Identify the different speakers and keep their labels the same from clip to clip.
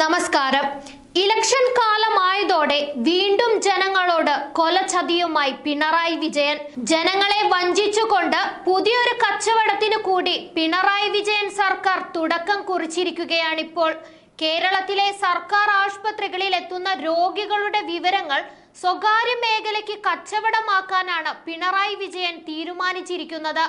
Speaker 1: നമസ്കാരം. ഇലക്ഷൻ കാലമായതോടെ വീണ്ടും ജനങ്ങളോട് കൊലചതിയുമായി പിണറായി വിജയൻ. ജനങ്ങളെ വഞ്ചിച്ചുകൊണ്ട് പുതിയൊരു കച്ചവടത്തിനു കൂടി പിണറായി വിജയൻ സർക്കാർ തുടക്കം കുറിച്ചിരിക്കുകയാണിപ്പോൾ. കേരളത്തിലെ സർക്കാർ ആശുപത്രികളിൽ എത്തുന്ന രോഗികളുടെ വിവരങ്ങൾ സ്വകാര്യ മേഖലയ്ക്ക് കച്ചവടമാക്കാനാണ് പിണറായി വിജയൻ തീരുമാനിച്ചിരിക്കുന്നത്.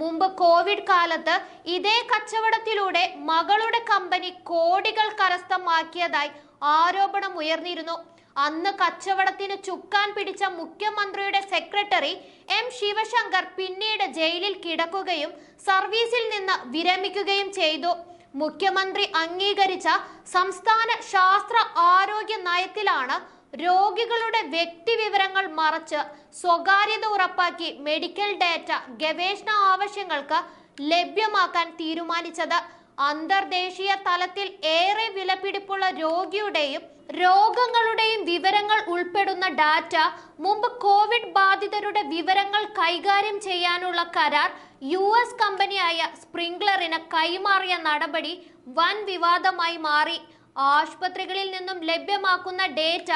Speaker 1: മുമ്പ് കോവിഡ് കാലത്ത് ഇതേ കച്ചവടത്തിലൂടെ മകളുടെ കമ്പനി കോടികൾ കരസ്ഥമാക്കിയതായി ആരോപണം ഉയർന്നിരുന്നു. അന്ന് കച്ചവടത്തിന് ചുക്കാൻ പിടിച്ച മുഖ്യമന്ത്രിയുടെ സെക്രട്ടറി എം ശിവശങ്കർ പിന്നീട് ജയിലിൽ കിടക്കുകയും സർവീസിൽ നിന്ന് വിരമിക്കുകയും ചെയ്തു. മുഖ്യമന്ത്രി അംഗീകരിച്ച സംസ്ഥാന ശാസ്ത്ര ആരോഗ്യ നയത്തിലാണ് രോഗികളുടെ വ്യക്തിവിവരങ്ങൾ മറച്ച് സ്വകാര്യത ഉറപ്പാക്കി മെഡിക്കൽ ഡാറ്റ ഗവേഷണ ആവശ്യങ്ങൾക്ക് ലഭ്യമാക്കാൻ തീരുമാനിച്ചത്. അന്തർദേശീയ തലത്തിൽ ഏറെ വിലപിടിപ്പുള്ള രോഗിയുടെയും രോഗങ്ങളുടെയും വിവരങ്ങൾ ഉൾപ്പെടുന്ന ഡാറ്റ മുമ്പ് കോവിഡ് ബാധിതരുടെ വിവരങ്ങൾ കൈകാര്യം ചെയ്യാനുള്ള കരാർ യു എസ് കമ്പനിയായ സ്പ്രിംഗ്ലറിന് കൈമാറിയ നടപടി വൻ വിവാദമായി മാറി. ആശുപത്രികളിൽ നിന്നും ലഭ്യമാക്കുന്ന ഡേറ്റ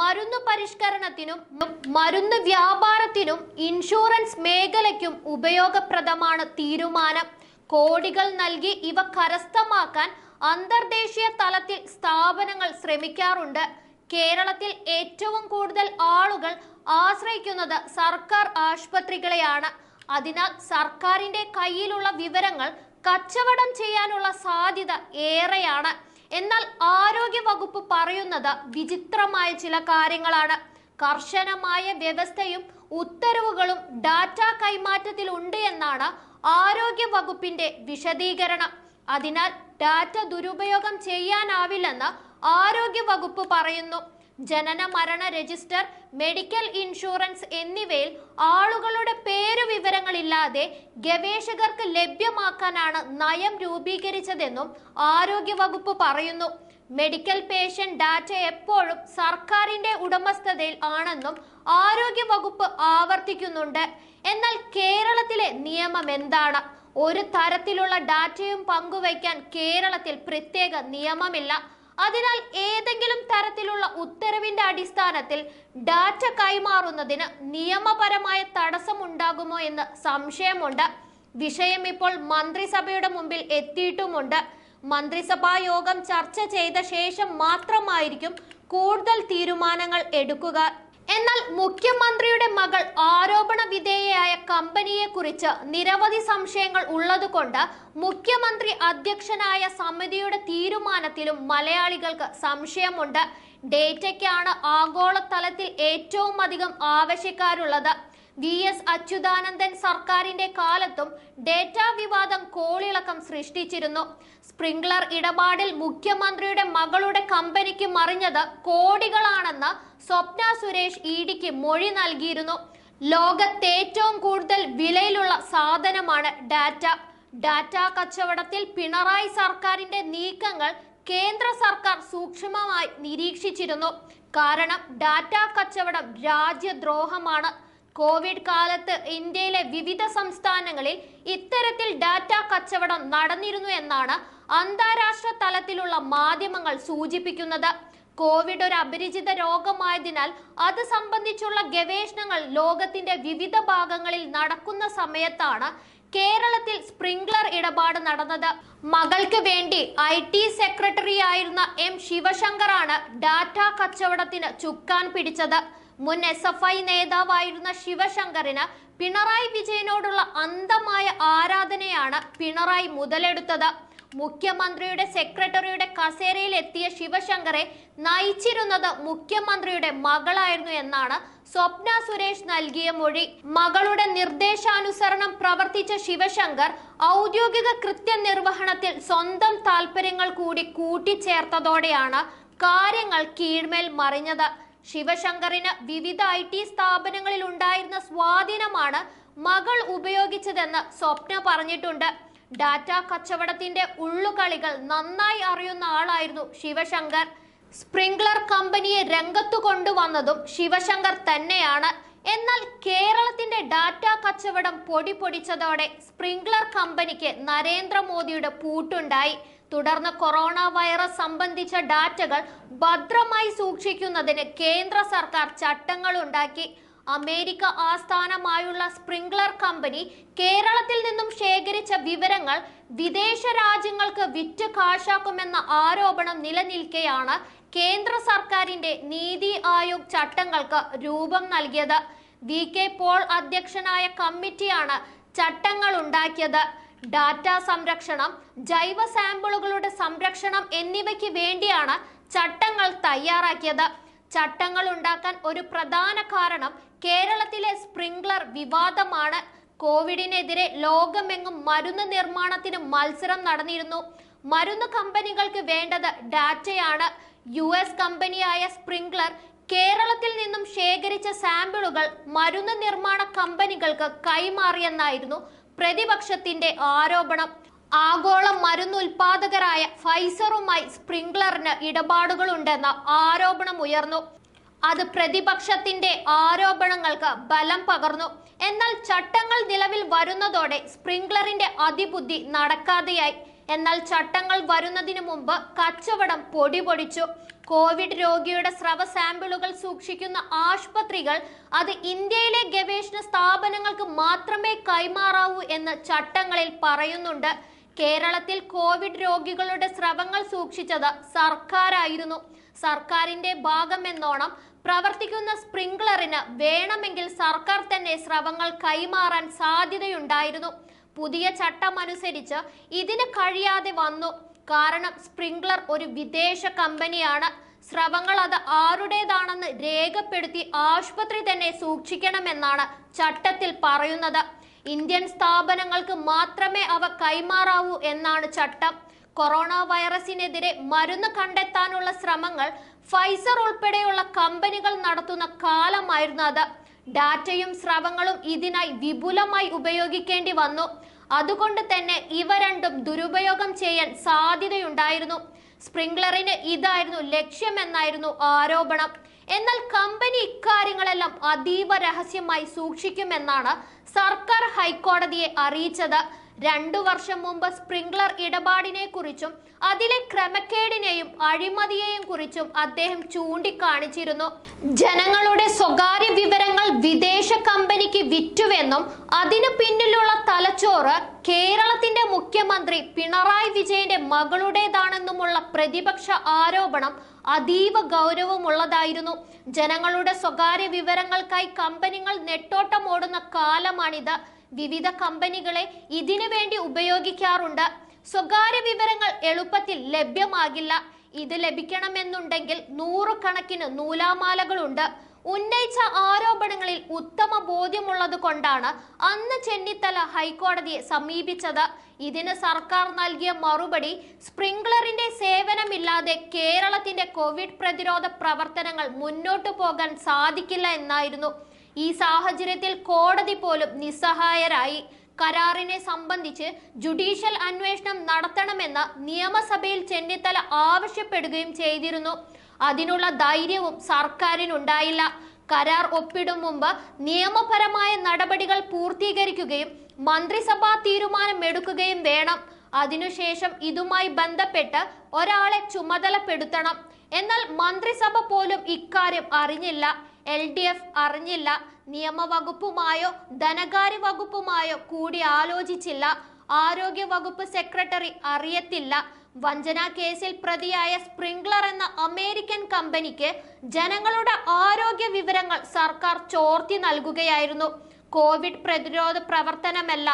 Speaker 1: മരുന്ന് പരിഷ്കരണത്തിനും മരുന്ന് വ്യാപാരത്തിനും ഇൻഷുറൻസ് മേഖലയ്ക്കും ഉപയോഗപ്രദമാണ് തീരുമാനം. കോടികൾ നൽകി ഇവ കരസ്ഥമാക്കാൻ അന്തർദേശീയ തലത്തിൽ സ്ഥാപനങ്ങൾ ശ്രമിക്കാറുണ്ട്. കേരളത്തിൽ ഏറ്റവും കൂടുതൽ ആളുകൾ ആശ്രയിക്കുന്നത് സർക്കാർ ആശുപത്രികളെയാണ്. അതിനാൽ സർക്കാരിന്റെ കയ്യിലുള്ള വിവരങ്ങൾ കച്ചവടം ചെയ്യാനുള്ള സാധ്യത ഏറെയാണ്. വകുപ്പ് പറയുന്നത് വിചിത്രമായ ചില കാര്യങ്ങളാണ്. കർശനമായ വ്യവസ്ഥയും ഉത്തരവുകളും ഡാറ്റ കൈമാറ്റത്തിൽ ഉണ്ട് എന്നാണ് ആരോഗ്യ വകുപ്പിന്റെ വിശദീകരണം. അതിനാൽ ഡാറ്റ ദുരുപയോഗം ചെയ്യാനാവില്ലെന്ന് ആരോഗ്യ വകുപ്പ് പറയുന്നു. ജനന മരണ രജിസ്റ്റർ മെഡിക്കൽ ഇൻഷുറൻസ് എന്നിവയിൽ ആളുകളുടെ പേരു വിവരങ്ങളില്ലാതെ ഗവേഷകർക്ക് ലഭ്യമാക്കാനാണ് നയം രൂപീകരിച്ചതെന്നും ആരോഗ്യ വകുപ്പ് പറയുന്നു. മെഡിക്കൽ പേഷ്യന്റ് ഡാറ്റ എപ്പോഴും സർക്കാരിന്റെ ഉടമസ്ഥതയിൽ ആണെന്നും ആരോഗ്യ വകുപ്പ് ആവർത്തിക്കുന്നുണ്ട്. എന്നാൽ കേരളത്തിലെ നിയമം എന്താണ്? ഒരു തരത്തിലുള്ള ഡാറ്റയും പങ്കുവയ്ക്കാൻ കേരളത്തിൽ പ്രത്യേക നിയമമില്ല. അതിനാൽ ഏതെങ്കിലും തരത്തിലുള്ള ഉത്തരവിന്റെ അടിസ്ഥാനത്തിൽ ഡാറ്റ കൈമാറുന്നതിന് നിയമപരമായ തടസ്സമുണ്ടാകുമോ എന്ന് സംശയമുണ്ട്. വിഷയം ഇപ്പോൾ മന്ത്രിസഭയുടെ മുമ്പിൽ എത്തിയിട്ടുമുണ്ട്. മന്ത്രിസഭാ യോഗം ചർച്ച ചെയ്ത ശേഷം മാത്രമായിരിക്കും കൂടുതൽ തീരുമാനങ്ങൾ എടുക്കുക. എന്നാൽ മുഖ്യമന്ത്രിയുടെ മകൾ ആരോപണ വിധേയയായ കമ്പനിയെ കുറിച്ച് നിരവധി സംശയങ്ങൾ ഉള്ളതുകൊണ്ട് മുഖ്യമന്ത്രി അധ്യക്ഷനായ സമിതിയുടെ തീരുമാനത്തിലും മലയാളികൾക്ക് സംശയമുണ്ട്. ഡേറ്റയ്ക്കാണ് ആഗോളതലത്തിൽ ഏറ്റവും അധികം ആവശ്യക്കാരുള്ളത്. വി എസ് അച്യുതാനന്ദൻ സർക്കാരിന്റെ കാലത്തും ഡേറ്റ വിവാദം കോളിളക്കം സൃഷ്ടിച്ചിരുന്നു. സ്പ്രിംഗ്ലർ ഇടപാടിൽ മുഖ്യമന്ത്രിയുടെ മകളുടെ കമ്പനിക്ക് മറിഞ്ഞത് കോടികളാണെന്ന് സ്വപ്ന സുരേഷ് ഇഡിക്ക് മൊഴി നൽകിയിരുന്നു. ലോകത്തേറ്റവും കൂടുതൽ വിലയിലുള്ള സാധനമാണ് ഡാറ്റ. ഡാറ്റ കച്ചവടത്തിൽ പിണറായി സർക്കാരിന്റെ നീക്കങ്ങൾ കേന്ദ്ര സർക്കാർ സൂക്ഷ്മമായി നിരീക്ഷിച്ചിരുന്നു. കാരണം ഡാറ്റ കച്ചവടം രാജ്യദ്രോഹമാണ്. കോവിഡ് കാലത്ത് ഇന്ത്യയിലെ വിവിധ സംസ്ഥാനങ്ങളിൽ ഇത്തരത്തിൽ ഡാറ്റ കച്ചവടം നടന്നിരുന്നു എന്നാണ് അന്താരാഷ്ട്ര തലത്തിലുള്ള മാധ്യമങ്ങൾ സൂചിപ്പിക്കുന്നത്. കോവിഡ് ഒരു അപരിചിത രോഗമായതിനാൽ അത് സംബന്ധിച്ചുള്ള ഗവേഷണങ്ങൾ ലോകത്തിന്റെ വിവിധ ഭാഗങ്ങളിൽ നടക്കുന്ന സമയത്താണ് കേരളത്തിൽ സ്പ്രിംഗ്ലർ ഇടപാട് നടന്നത്. മകൾക്ക് വേണ്ടി ഐ ടി സെക്രട്ടറി ആയിരുന്ന എം ശിവശങ്കറാണ് ഡാറ്റ കച്ചവടത്തിന് ചുക്കാൻ പിടിച്ചത്. മുൻ എസ് എഫ് ഐ നേതാവായിരുന്ന ശിവശങ്കറിന് പിണറായി വിജയനോടുള്ള അന്ധമായ ആരാധനയാണ് പിണറായി മുതലെടുത്തത്. മുഖ്യമന്ത്രിയുടെ സെക്രട്ടറിയുടെ കസേരയിൽ എത്തിയ ശിവശങ്കറെ നയിച്ചിരുന്നത് മുഖ്യമന്ത്രിയുടെ മകളായിരുന്നു എന്നാണ് സ്വപ്ന സുരേഷ് നൽകിയ മൊഴി. മകളുടെ നിർദ്ദേശാനുസരണം പ്രവർത്തിച്ച ശിവശങ്കർ ഔദ്യോഗിക കൃത്യനിർവഹണത്തിൽ സ്വന്തം താല്പര്യങ്ങൾ കൂടി കൂട്ടിച്ചേർത്തതോടെയാണ് കാര്യങ്ങൾ കീഴ്മേൽ മറിഞ്ഞത്. ശിവശങ്കറിന് വിവിധ ഐ ടി സ്ഥാപനങ്ങളിൽ ഉണ്ടായിരുന്ന സ്വാധീനമാണ് മകൾ ഉപയോഗിച്ചതെന്ന് സ്വപ്ന പറഞ്ഞിട്ടുണ്ട്. ഡാറ്റ കച്ചവടത്തിന്റെ ഉള്ളുകളികൾ നന്നായി അറിയുന്ന ആളായിരുന്നു ശിവശങ്കർ. സ്പ്രിംഗ്ലർ കമ്പനിയെ രംഗത്തു കൊണ്ടുവന്നതും ശിവശങ്കർ തന്നെയാണ്. എന്നാൽ കേരളത്തിന്റെ ഡാറ്റ കച്ചവടം പൊടി പൊടിച്ചതോടെ സ്പ്രിംഗ്ലർ കമ്പനിക്ക് നരേന്ദ്രമോദിയുടെ പൂട്ടുണ്ടായി. തുടർന്ന് കൊറോണ വൈറസ് സംബന്ധിച്ച ഡാറ്റകൾ ഭദ്രമായി സൂക്ഷിക്കുന്നതിന് കേന്ദ്ര സർക്കാർ ചട്ടങ്ങൾ ഉണ്ടാക്കി. അമേരിക്ക ആസ്ഥാനമായുള്ള സ്പ്രിംഗ്ലർ കമ്പനി കേരളത്തിൽ നിന്നും ശേഖരിച്ച വിവരങ്ങൾ വിദേശ രാജ്യങ്ങൾക്ക് വിറ്റ് കാശാക്കുമെന്ന ആരോപണം നിലനിൽക്കെയാണ് കേന്ദ്ര സർക്കാരിന്റെ നീതി ആയോഗ് ചട്ടങ്ങൾക്ക് രൂപം നൽകിയത്. വി കെ പോൾ അധ്യക്ഷനായ കമ്മിറ്റിയാണ് ചട്ടങ്ങൾ ഉണ്ടാക്കിയത്. ഡാറ്റ സംരക്ഷണം ജൈവ സാമ്പിളുകളുടെ സംരക്ഷണം എന്നിവയ്ക്ക് വേണ്ടിയാണ് ചട്ടങ്ങൾ തയ്യാറാക്കിയത്. ചട്ടങ്ങൾ ഉണ്ടാക്കാൻ ഒരു പ്രധാന കാരണം കേരളത്തിലെ സ്പ്രിംഗ്ലർ വിവാദമാണ്. കോവിഡിനെതിരെ ലോകമെങ്ങും മരുന്ന് നിർമ്മാണത്തിന് മത്സരം നടന്നിരുന്നു. മരുന്ന് കമ്പനികൾക്ക് വേണ്ടത് ഡാറ്റയാണ്. യു എസ് കമ്പനിയായ സ്പ്രിംഗ്ലർ കേരളത്തിൽ നിന്നും ശേഖരിച്ച സാമ്പിളുകൾ മരുന്ന് നിർമ്മാണ കമ്പനികൾക്ക് കൈമാറിയെന്നായിരുന്നു പ്രതിപക്ഷത്തിന്റെ ആരോപണം. ആഗോള മരുന്ന് ഉൽപാദകരായ ഫൈസറുമായി സ്പ്രിംഗ്ലറിന് ഇടപാടുകളുണ്ടെന്ന ആരോപണം ഉയർന്നു. അത് പ്രതിപക്ഷത്തിന്റെ ആരോപണങ്ങൾക്ക് ബലം പകർന്നു. എന്നാൽ ചട്ടങ്ങൾ നിലവിൽ വരുന്നതോടെ സ്പ്രിംഗ്ലറിന്റെ അതിബുദ്ധി നടക്കാതെയായി. എന്നാൽ ചട്ടങ്ങൾ വരുന്നതിനു മുമ്പ് കച്ചവടം പൊടിപൊടിച്ചു കോവിഡ് രോഗിയുടെ സ്രവ സാമ്പിളുകൾ സൂക്ഷിക്കുന്ന ആശുപത്രികൾ അത് ഇന്ത്യയിലെ ഗവേഷണ സ്ഥാപനങ്ങൾക്ക് മാത്രമേ കൈമാറാവൂ എന്ന് ചട്ടങ്ങളിൽ പറയുന്നുണ്ട്. കേരളത്തിൽ കോവിഡ് രോഗികളുടെ സ്രവങ്ങൾ സൂക്ഷിച്ചത് സർക്കാരായിരുന്നു. സർക്കാരിന്റെ ഭാഗമെന്നോണം പ്രവർത്തിക്കുന്ന സ്പ്രിംഗ്ലറിന് വേണമെങ്കിൽ സർക്കാർ തന്നെ സ്രവങ്ങൾ കൈമാറാൻ സാധ്യതയുണ്ടായിരുന്നു. പുതിയ ചട്ടം അനുസരിച്ച് ഇതിന് കഴിയാതെ വന്നു. കാരണം സ്പ്രിംഗ്ലർ ഒരു വിദേശ കമ്പനിയാണ്. സ്രവങ്ങൾ അത് ആരുടേതാണെന്ന് രേഖപ്പെടുത്തി ആശുപത്രി തന്നെ സൂക്ഷിക്കണമെന്നാണ് ചട്ടത്തിൽ പറയുന്നത്. ഇന്ത്യൻ സ്ഥാപനങ്ങൾക്ക് മാത്രമേ അവ കൈമാറാവൂ എന്നാണ് ചട്ടം. കൊറോണ വൈറസിനെതിരെ മരുന്ന് കണ്ടെത്താനുള്ള ശ്രമങ്ങൾ ഫൈസർ ഉൾപ്പെടെയുള്ള കമ്പനികൾ നടത്തുന്ന കാലമായിരുന്നു അത്. ഡാറ്റയും സ്രവങ്ങളും ഇതിനായി വിപുലമായി ഉപയോഗിക്കേണ്ടി വന്നു. അതുകൊണ്ട് തന്നെ ഇവ രണ്ടും ദുരുപയോഗം ചെയ്യാൻ സാധ്യതയുണ്ടായിരുന്നു. സ്പ്രിംഗ്ലറിന് ഇതായിരുന്നു ലക്ഷ്യമെന്നായിരുന്നു ആരോപണം. എന്നാൽ കമ്പനി ഇക്കാര്യങ്ങളെല്ലാം അതീവ രഹസ്യമായി സൂക്ഷിക്കുമെന്നാണ് സർക്കാർ ഹൈക്കോടതിയെ അറിയിച്ചത്. രണ്ടു വർഷം മുമ്പ് സ്പ്രിംഗ്ലർ ഇടപാടിനെ കുറിച്ചും അതിലെ ക്രമക്കേടിനെയും അഴിമതിയെയും കുറിച്ചും അദ്ദേഹം ചൂണ്ടിക്കാണിച്ചിരുന്നു. ജനങ്ങളുടെ സ്വകാര്യ വിവരങ്ങൾ വിദേശ കമ്പനിക്ക് വിറ്റുവെന്നും അതിനു പിന്നിലുള്ള തലച്ചോറ് കേരളത്തിന്റെ മുഖ്യമന്ത്രി പിണറായി വിജയന്റെ മകളുടേതാണെന്നുമുള്ള പ്രതിപക്ഷ ആരോപണം അതീവ ഗൗരവമുള്ളതായിരുന്നു. ജനങ്ങളുടെ സ്വകാര്യ വിവരങ്ങൾക്കായി കമ്പനികൾ നെട്ടോട്ടമോടുന്ന കാലമാണിത്. വിവിധ കമ്പനികളെ ഇതിനു വേണ്ടി ഉപയോഗിക്കാറുണ്ട്. സ്വകാര്യ വിവരങ്ങൾ എളുപ്പത്തിൽ ലഭ്യമാകില്ല. ഇത് ലഭിക്കണമെന്നുണ്ടെങ്കിൽ നൂറുകണക്കിന് നൂലാമാലകളുണ്ട്. ഉന്നയിച്ച ആരോപണങ്ങളിൽ ഉത്തമ ബോധ്യമുള്ളത് കൊണ്ടാണ് അന്ന് ചെന്നിത്തല ഹൈക്കോടതിയെ സമീപിച്ചത്. ഇതിന് സർക്കാർ നൽകിയ മറുപടി സ്പ്രിംഗ്ലറിന്റെ സേവനമില്ലാതെ കേരളത്തിന്റെ കോവിഡ് പ്രതിരോധ പ്രവർത്തനങ്ങൾ മുന്നോട്ടു പോകാൻ സാധിക്കില്ല എന്നായിരുന്നു. ഈ സാഹചര്യത്തിൽ കോടതി പോലും നിസ്സഹായരായി കരാറിനെ സംബന്ധിച്ച് ജുഡീഷ്യൽ അന്വേഷണം നടത്തണമെന്ന് നിയമസഭയിൽ ചെന്നിത്തല ആവശ്യപ്പെടുകയും ചെയ്തിരുന്നു. അതിനുള്ള ധൈര്യവും സർക്കാരിനുണ്ടായില്ല. കരാർ ഒപ്പിടും മുമ്പ് നിയമപരമായ നടപടികൾ പൂർത്തീകരിക്കുകയും മന്ത്രിസഭാ തീരുമാനമെടുക്കുകയും വേണം. അതിനുശേഷം ഇതുമായി ബന്ധപ്പെട്ട് ഒരാളെ ചുമതലപ്പെടുത്തണം. എന്നാൽ മന്ത്രിസഭ പോലും ഇക്കാര്യം അറിഞ്ഞില്ല. എൽ ഡി എഫ് അറിഞ്ഞില്ല. നിയമവകുപ്പുമായോ ധനകാര്യ വകുപ്പുമായോ കൂടി ആലോചിച്ചില്ല. ആരോഗ്യ വകുപ്പ് സെക്രട്ടറി അറിയത്തില്ല. വഞ്ചന കേസിൽ പ്രതിയായ സ്പ്രിംഗ്ലർ എന്ന അമേരിക്കൻ കമ്പനിക്ക് ജനങ്ങളുടെ ആരോഗ്യ വിവരങ്ങൾ സർക്കാർ ചോർത്തി നൽകുകയായിരുന്നു. കോവിഡ് പ്രതിരോധ പ്രവർത്തനമല്ല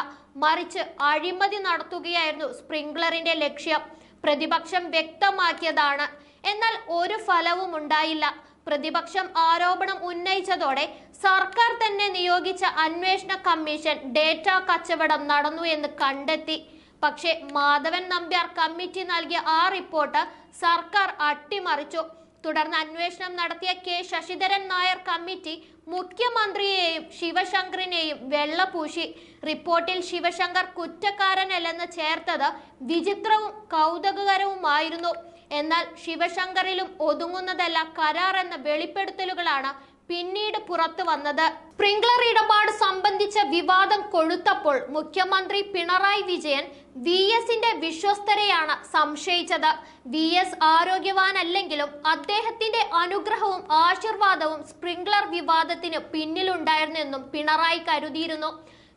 Speaker 1: മറിച്ച് അഴിമതി നടത്തുകയായിരുന്നു സ്പ്രിംഗ്ലറിന്റെ ലക്ഷ്യം. പ്രതിപക്ഷം വ്യക്തമാക്കിയതാണ്. എന്നാൽ ഒരു ഫലവും ഉണ്ടായില്ല പ്രതിപക്ഷം ആരോപണം ഉന്നയിച്ചതോടെ സർക്കാർ തന്നെ നിയോഗിച്ച അന്വേഷണ കമ്മീഷൻ ഡേറ്റ കച്ചവടം നടന്നു എന്ന് കണ്ടെത്തി. പക്ഷേ മാധവൻ നമ്പ്യാർ കമ്മിറ്റി നൽകിയ ആ റിപ്പോർട്ട് സർക്കാർ അട്ടിമറിച്ചു. തുടർന്ന് അന്വേഷണം നടത്തിയ കെ ശശിധരൻ നായർ കമ്മിറ്റി മുഖ്യമന്ത്രിയെയും ശിവശങ്കറിനെയും വെള്ളപൂശി. റിപ്പോർട്ടിൽ ശിവശങ്കർ കുറ്റക്കാരനല്ലെന്ന് ചേർത്തത് വിചിത്രവും കൗതുകകരവുമായിരുന്നു. എന്നാൽ ശിവശങ്കറിലും ഒതുങ്ങുന്നതല്ല കരാർ എന്ന വെളിപ്പെടുത്തലുകളാണ് പിന്നീട് പുറത്തു വന്നത്. സ്പ്രിംഗ്ലർ ഇടപാട് സംബന്ധിച്ച വിവാദം കൊഴുത്തപ്പോൾ മുഖ്യമന്ത്രി പിണറായി വിജയൻ വി എസിന്റെ വിശ്വസ്തരെയാണ് സംശയിച്ചത്. വി എസ് ആരോഗ്യവാനല്ലെങ്കിലും അദ്ദേഹത്തിന്റെ അനുഗ്രഹവും ആശീർവാദവും സ്പ്രിംഗ്ലർ വിവാദത്തിന് പിന്നിലുണ്ടായിരുന്നെന്നും പിണറായി കരുതിയിരുന്നു.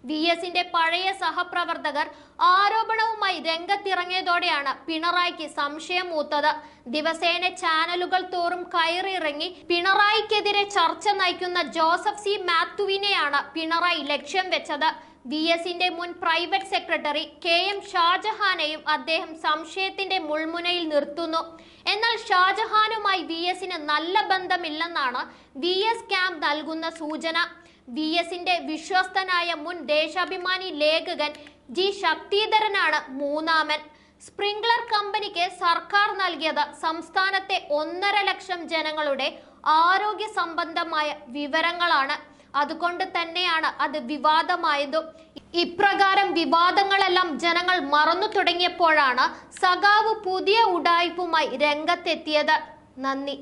Speaker 1: വി എസിന്റെ പഴയ സഹപ്രവർത്തകർ ആരോപണവുമായി രംഗത്തിറങ്ങിയതോടെയാണ് പിണറായിക്ക് സംശയം മൂത്തത്. ദിവസേന ചാനലുകൾ തോറും കയറിയിറങ്ങി പിണറായിക്കെതിരെ ചർച്ച നയിക്കുന്ന ജോസഫ് സി മാത്യുവിനെയാണ് പിണറായി ലക്ഷ്യം വെച്ചത്. വി എസിന്റെ മുൻ പ്രൈവറ്റ് സെക്രട്ടറി കെ എം ഷാജഹാനെയും അദ്ദേഹം സംശയത്തിന്റെ മുൾമുനയിൽ നിർത്തുന്നു. എന്നാൽ ഷാജഹാനുമായി വി എസിന് നല്ല ബന്ധമില്ലെന്നാണ് വി എസ് ക്യാമ്പ് നൽകുന്ന സൂചന. വി എസിന്റെ വിശ്വസ്തനായ മുൻ ദേശാഭിമാനി ലേഖകൻ ജി ശക്തിധരനാണ് മൂന്നാമൻ. സ്പ്രിംഗ്ലർ കമ്പനിക്ക് സർക്കാർ നൽകിയത് സംസ്ഥാനത്തെ ഒന്നര ലക്ഷം ജനങ്ങളുടെ ആരോഗ്യ സംബന്ധമായ വിവരങ്ങളാണ്. അതുകൊണ്ട് തന്നെയാണ് അത് വിവാദമായതും. ഇപ്രകാരം വിവാദങ്ങളെല്ലാം ജനങ്ങൾ മറന്നു തുടങ്ങിയപ്പോഴാണ് സഖാവ് പുതിയ ഉടായ്പുമായി രംഗത്തെത്തിയത്. നന്ദി.